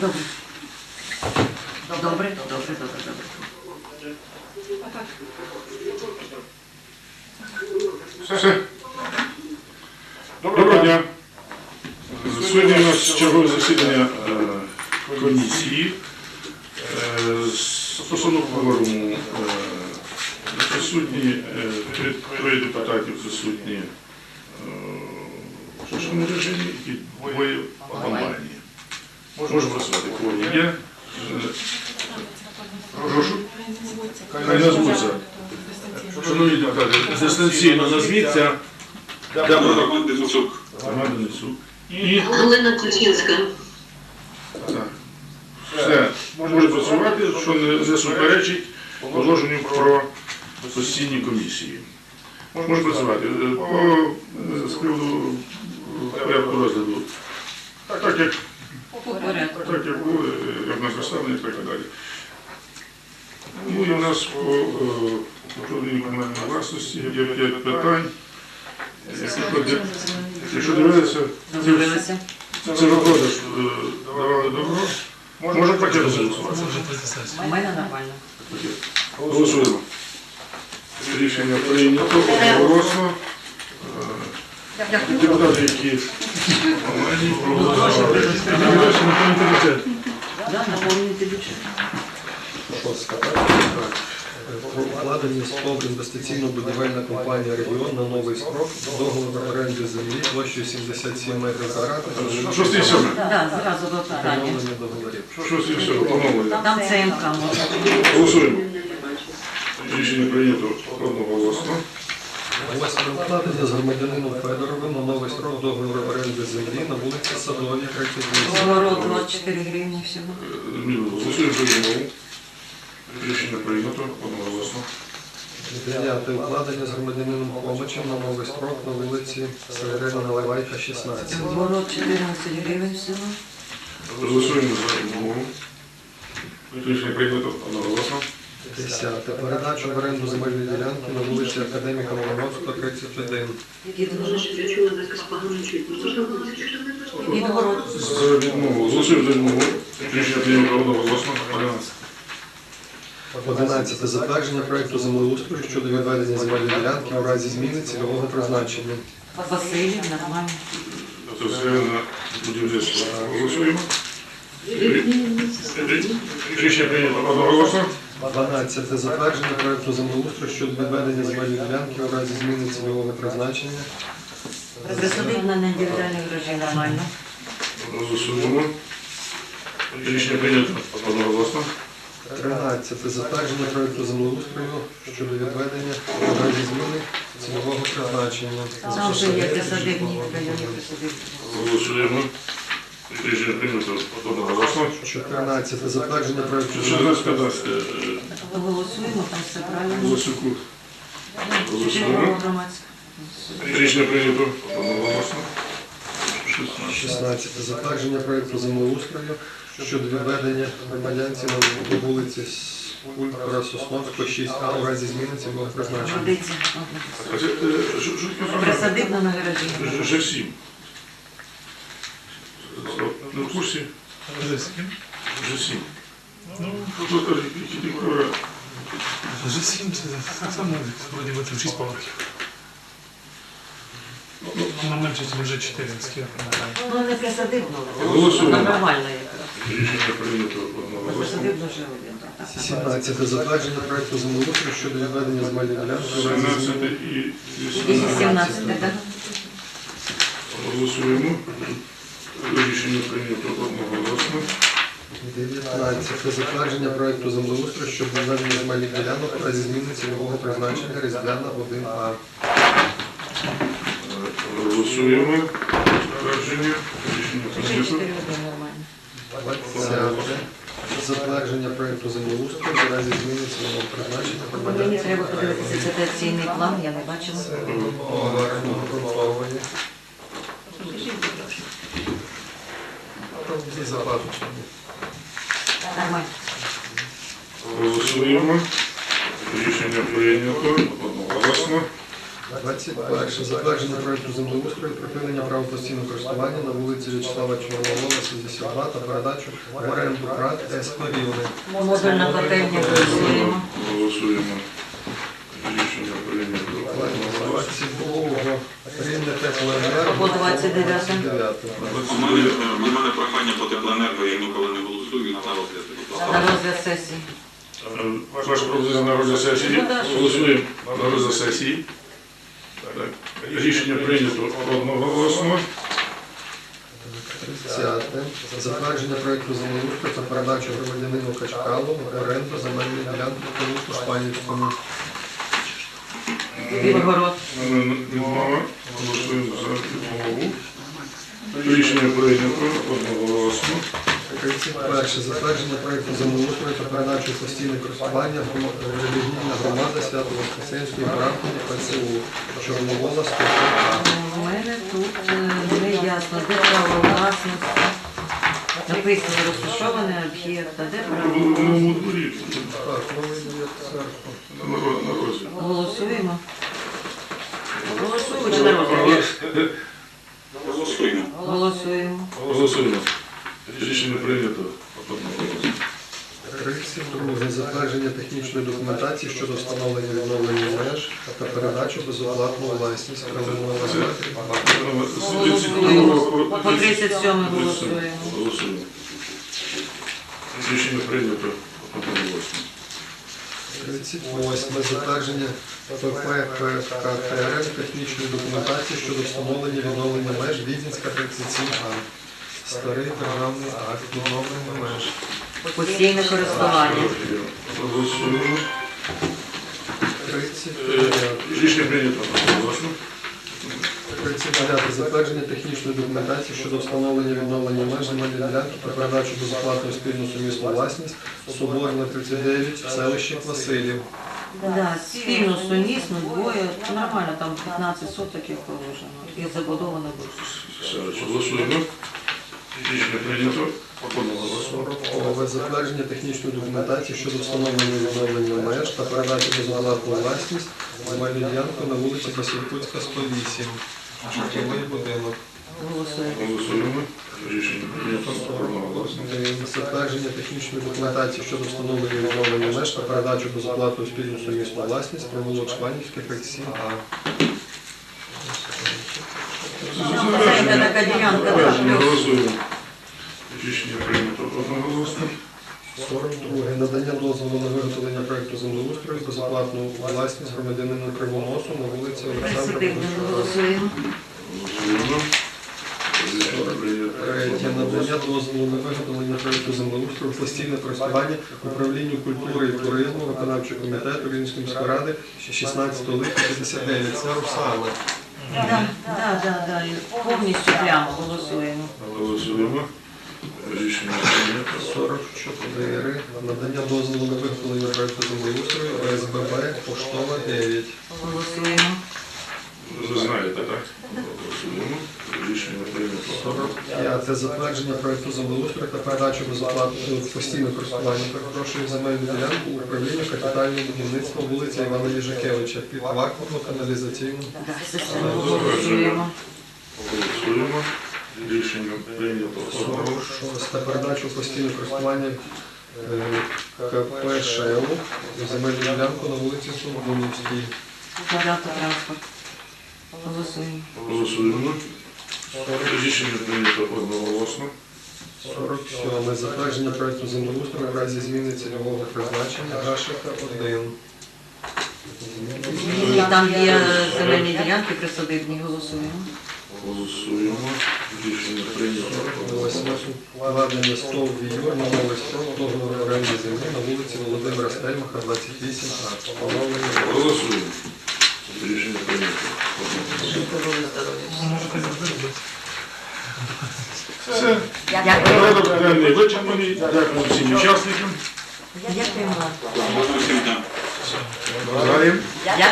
Добре. Добре, добре, добре, добре. Все. Доброго дня. Сьогодні у нас чергове засідання е, комісії. Е, Стосовно кворуму е, присутні троє депутатів присутні е, в режимі і двоє в онлайні. Можемо працювати. Кворум є. Е, Прошу. Хай назвуться. Шановні депутати, дистанційно назвіться. Протоколу Денисюк. Роман Денисюк. І Галина Кучинська. так. Все, може працювати, що не, суперечить положенню про постійні комісії. Може працювати. Е, По е, з приводу порядку розгляду. Так як, По порядку. так як були, е, як нас розставлені, так далі. Ну і у нас по е, управлінню комунальної власності є п'ять питань. Е, Якщо дивилися, Дивилися. це виходиш, давали добро. Може пакет голосувати. У мене нормально. Голосуємо. Рішення прийнято одноголосно. Депутати, які так? Про укладення СПОВ інвестиційно-будівельна компанія «Регіон» на новий строк, договор оренди землі площею 77 метрів квадратних, Шостий і сьомий. Да, зразу до питання. договорів. Шостий. Поновлення. Там ЦМК. Голосуємо. Рішення прийнято одноголосно. Укладення з громадянином Федоровим на новий строк договору оренди землі на вулиці Садовій, 38. Город 24 гривні всього. Голосуємо за відмову. Рішення прийнято одноголосно. Дев'яте укладення з громадянином Хомичем на новий строк на вулиці Северина Наливайка, 16. Город 14 гривень всього. Голосуємо за відмову. Рішення прийнято одноголосно. Десяте. Передачу в оренду земельної ділянки на вулиці Академіка Ломоновського, 31. Підгород. Я чула якось погано чутно. Підгород. За відмову. Голосуємо за відмову. Рішення прийнято одноголосно. 11. 11. Затвердження проекту землеустрою щодо відведення земельної ділянки у разі зміни цільового призначення. Василів, нормально. Це все на будівництво. Голосуємо. Рішення прийнято одноголосно. 12. Затвердження проекту землеустрою щодо відведення земельної ділянки у разі зміни цільового призначення. Присадив на індивідуальні гроші нормально. Голосуємо. Рішення прийнято одноголосно. 13. Затвердження проекту землеустрою щодо відведення у разі зміни цільового призначення. Там вже є присадибні. Голосуємо. Рішення прийнято одного голосу. 14. Затвердження проєкту. 14. Голосуємо, там все правильно. Голосюку. Голосуємо. Рішення прийнято одного 16. Затвердження проєкту землеустрою щодо відведення громадянців на вулиці Ультра Сосновського 6А у разі зміни цього призначення. Годиться. Присадибна на гаражі. Ну, Ви курсі? Вже сім. Вже сім. Тут архітектура. Вже сім, це саме, вроді би, шість поверхів. Ну, на Мельчиці вже чотири, скільки Ну, не присадибно, Голосуємо. нормально. Рішення прийнято. Присадибно вже видно. 17. Затвердження проекту землеустрою щодо відведення з ділянки. в 17 і 18. 217 Голосуємо. Прийнято одноголосно. 19. Затвердження проекту землеустрою щодо відведення земельних ділянок разі зміни цільового призначення Різдвяна 1А. Голосуємо. Затвердження. Рішення прийнято. 4 один нормально. 20. Затвердження проекту землеустрою у разі зміни цільового призначення Мені громадянці. треба подивитися ситуаційний план, я не бачила. Обґрунтовані. Дві закладочки. Нормально. Голосуємо. Рішення прийнято одноголосно. 21. 31. Затвердження проекту землеустрою, припинення права постійного користування на вулиці В'ячеслава Чорновола, 62 та передачу в оренду ПРАТ СП Рівне. Модульна котельня голосуємо. Голосуємо. Рішення прийнято. 22. Рівне теплоенерго. По 29. 29. Розгляд сесії. Ваша пропозиція на розгляд сесії. Голосуємо на розгляд сесії. Так. Рішення прийнято одноголосно. 30. Затвердження проекту землеустрою та передачу громадянину Качкалу в оренду земельної ділянки в Конушу Шпанівському. Відмова. Голосуємо за відмову. Рішення прийнято одноголосно. 31. Затвердження проекту землеустрою та передачу постійне користування релігійна громада Свято-Воскресенської парафії ПЦУ Чорновола 100 У мене тут е, не ясно, де право власності. Написано розташований об'єкт, а де право? Так, новий є церква. Розгляд. Голосуємо. Голосуємо чи розгляд? Голосуємо. Голосуємо. Голосуємо. Рішення прийнято. 32. Затвердження технічної документації щодо встановлення відновлення меж та передачу безоплатну власність правового. По 37 голосуємо. Голосуємо. Рішення прийнято одноголосно. 38. Затвердження ППКТР технічної документації щодо встановлення відновлення меж Відінська 37А. Старий державний акт відновлення меж. Постійне користування. Голосуємо. 39. Е, Рішення прийнято одноголосно. 39. Затвердження технічної документації щодо встановлення відновлення меж земельної ділянки та передачу безоплатної спільну сумісну власність Соборна 39 в селищі Василів. Да, спільно сумісно, двоє, нормально, там 15 соток як положено. І забудовано буде. Савич, Голосуємо. Рішення прийнято одноголосно. Затвердження технічної документації щодо встановлення відновлення меж та передачі безоплатну власність земельну ділянку на вулиці Василькутська, 108. Житловий будинок. Голосуємо. Рішення прийнято Затвердження технічної документації щодо встановлення відновлення меж та передачу безоплатну спільну сумісну власність провулок Шпанівський, 37А. Це така ділянка. Голосуємо. Рішення прийнято одноголосно. 42. Надання дозволу на виготовлення проекту землеустрою безоплатну власність громадянину Кривоносу на вулиці Олександра голосуємо. Третє. Надання дозволу на виготовлення проекту землеустрою постійне користування управлінню культури і туризму виконавчого комітету Рівненської міської ради 16 липня 59. Це. Да, да, да, да, повністю прямо голосуємо. Голосуємо. Рішення прийнято. 44. Надання дозволу на виготовлення проекту землеустрою ОСББ Поштова 9. Голосуємо. Ви знаєте, так? Голосуємо. Рішення прийнято. 45. Затвердження проекту землеустрою та передачу безоплатно в постійне користування. Перепрошую земельну ділянку управління капітального будівництва вулиця Івана Їжакевича під вакуумну каналізаційну. Голосуємо. Голосуємо. Рішення прийнято одноголосно. 46. Передачу постійне користування е, КП ШЕУ земельну ділянку на вулиці Соломонівській. Подати транспорт. Голосуємо. Голосуємо. Рішення прийнято одноголосно. 47. Затвердження проекту землеустрою в разі зміни цільового призначення Гашика 1. Там є земельні ділянки присадибні, голосуємо. Голосуємо. Рішення прийнято. 8. Укладення стов на новий строк договору оренди землі на вулиці Володимира Стельмаха, 28 А. Поновлення. Голосуємо. Рішення прийнято. Все. Дякую. Порядок денний вичерпаний. Дякую всім учасникам. Бажаємо. Дякую.